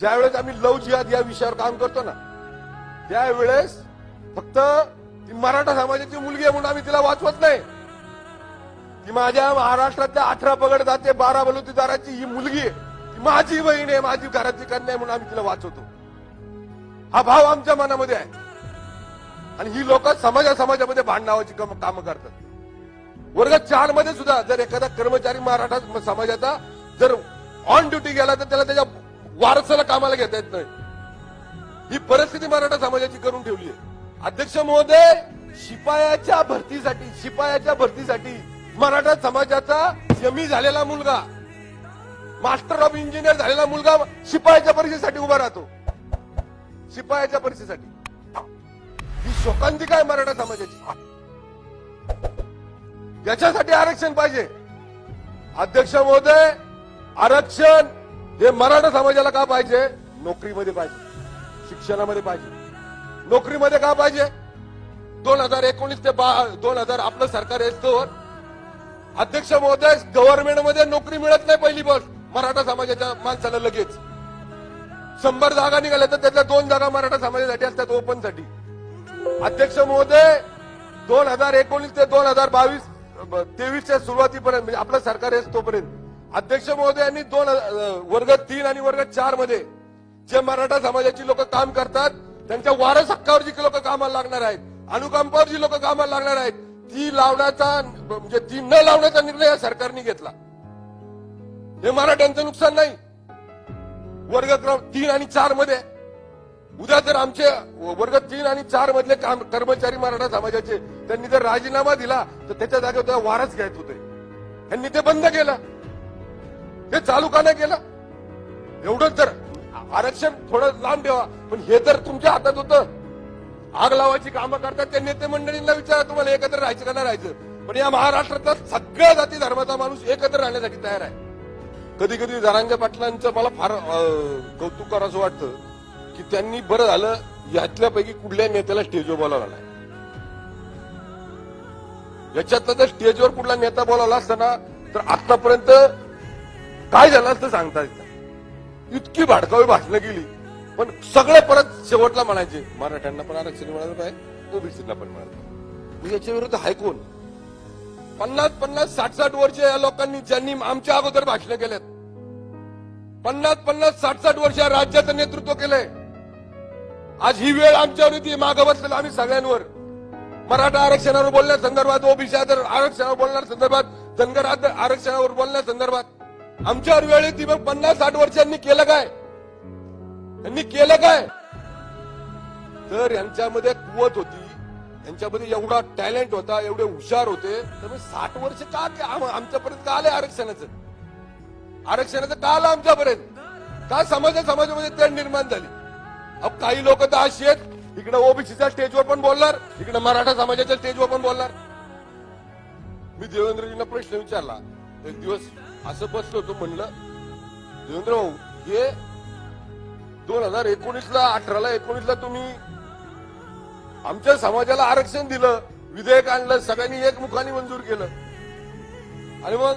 ज्यावेळेस आम्ही लव जिहाद या विषयावर काम करतो ना त्यावेळेस फक्त ती मराठा समाजाची मुलगी आहे म्हणून आम्ही तिला वाचवत नाही. ती माझ्या महाराष्ट्रातल्या अठरा पगड जाते बारा बलुतेदाराची ही मुलगी आहे. ती माझी बहीण आहे माझी घरातली कन्या आहे म्हणून आम्ही तिला वाचवतो. हा भाव आमच्या मनामध्ये आहे. आणि ही लोक समाजा समाजामध्ये भांडणावाची कामं करतात. वर्ग चारमध्ये सुद्धा जर एखादा कर्मचारी मराठा समाजाचा जर ऑन ड्युटी गेला तर त्याला त्याच्या वारसाला कामाला घेता येत नाही. ही परिस्थिती मराठा समाजाची करून ठेवली आहे. अध्यक्ष महोदय शिपायाच्या भरतीसाठी शिपायाच्या भरतीसाठी मराठा समाजाचा जमी झालेला मुलगा मास्टर ऑफ इंजिनियर झालेला मुलगा शिपायाच्या परीक्षेसाठी उभा राहतो. शिपायाच्या परीक्षेसाठी. ही शोकांतिका आहे मराठा समाजाची? याच्यासाठी आरक्षण पाहिजे. अध्यक्ष महोदय आरक्षण हे मराठा समाजाला का पाहिजे? नोकरीमध्ये पाहिजे. शिक्षणामध्ये पाहिजे. नोकरीमध्ये का पाहिजे? दोन हजार एकोणीस ते दोन हजार आपलं सरकार येतोवर अध्यक्ष महोदय गव्हर्नमेंटमध्ये नोकरी मिळत नाही पहिली बस. मराठा समाजाच्या माणसाला लगेच. शंभर जागा निघाल्या तर त्यातल्या दोन जागा मराठा समाजासाठी असतात ओपनसाठी अध्यक्ष महोदय दोन हजार एकोणीस ते दोन हजार बावीस तेवीसच्या सुरुवातीपर्यंत म्हणजे आपलं सरकार येस तोपर्यंत. अध्यक्ष महोदयांनी दोन वर्ग तीन आणि वर्ग चारमध्ये जे मराठा समाजाची लोक काम करतात त्यांच्या वारस हक्कावर जी लोक कामाला लागणार आहेत अनुकंपावर जी लोक कामाला लागणार आहेत ती लावण्याचा म्हणजे ती न लावण्याचा निर्णय सरकारने घेतला. हे मराठ्यांचं नुकसान नाही. वर्ग क्रम तीन आणि चारमध्ये उद्या जर आमचे वर्ग तीन आणि चार मधले काम कर्मचारी मराठा समाजाचे त्यांनी जर राजीनामा दिला तर त्याच्या जागेवर वारस वारच घ्यायत होते. त्यांनी ते बंद केलं. हे चालू का नाही केलं? एवढं तर आरक्षण थोडं लांब ठेवा. पण हे तर तुमच्या हातात होतं आग लावायची कामं करतात त्या नेते मंडळींना विचारा तुम्हाला एकत्र राहायचं का नाही राहायचं? पण या महाराष्ट्रातला सगळ्या जाती धर्माचा माणूस एकत्र राहण्यासाठी तयार आहे. कधी कधी जरांगे पाटलांचं मला फार अं, कौतुक करावं वाटतं की त्यांनी बरं झालं यातल्यापैकी कुठल्या नेत्याला स्टेजवर बोलावला नाही. याच्यातला जर स्टेजवर कुठला नेता बोलावला असताना तर आतापर्यंत काय झालं असतं सांगता येत इतकी भाडकावी भाषणं गेली पण सगळे परत शेवटला म्हणायचे मराठ्यांना पण आरक्षण मिळालं पाहिजे ओबीसीला पण मिळालं पाहिजे याच्या विरुद्ध हाय कोण? पन्नास पन्नास साठ साठ वर्ष या लोकांनी ज्यांनी आमच्या अगोदर भाषणं केल्यात पन्नास पन्नास साठ साठ वर्ष या राज्याचं नेतृत्व केलंय. आज ही वेळ आमच्यावर येते मागं बसलेलं आम्ही सगळ्यांवर. मराठा आरक्षणावर बोलण्या संदर्भात ओबीसी आरक्षणावर बोलणार संदर्भात धनगर आरक्षणावर बोलण्या संदर्भात आमच्यावर वेळ येते मग पन्नास साठ वर्षांनी केलं काय? यांनी केलं काय? तर यांच्यामध्ये कुवत होती. यांच्यामध्ये एवढा टॅलेंट होता एवढे हुशार होते. तर साठ वर्ष का आमच्यापर्यंत का आले आरक्षणाचं? आरक्षणाचं का आलं आमच्यापर्यंत? का समाजा समाजामध्ये तेढ निर्माण झाली? अब काही लोक तर अशी आहेत इकडे ओबीसीच्या स्टेजवर पण बोलणार इकडे मराठा समाजाच्या स्टेजवर पण बोलणार. मी देवेंद्रजींना प्रश्न विचारला एक दिवस असं बसलो होतो म्हणलं देवेंद्र भाऊ हे दोन हजार एकोणीसला अठराला एकोणीसला तुम्ही आमच्या समाजाला आरक्षण दिलं विधेयक आणलं सगळ्यांनी एकमुखाने मंजूर केलं. आणि मग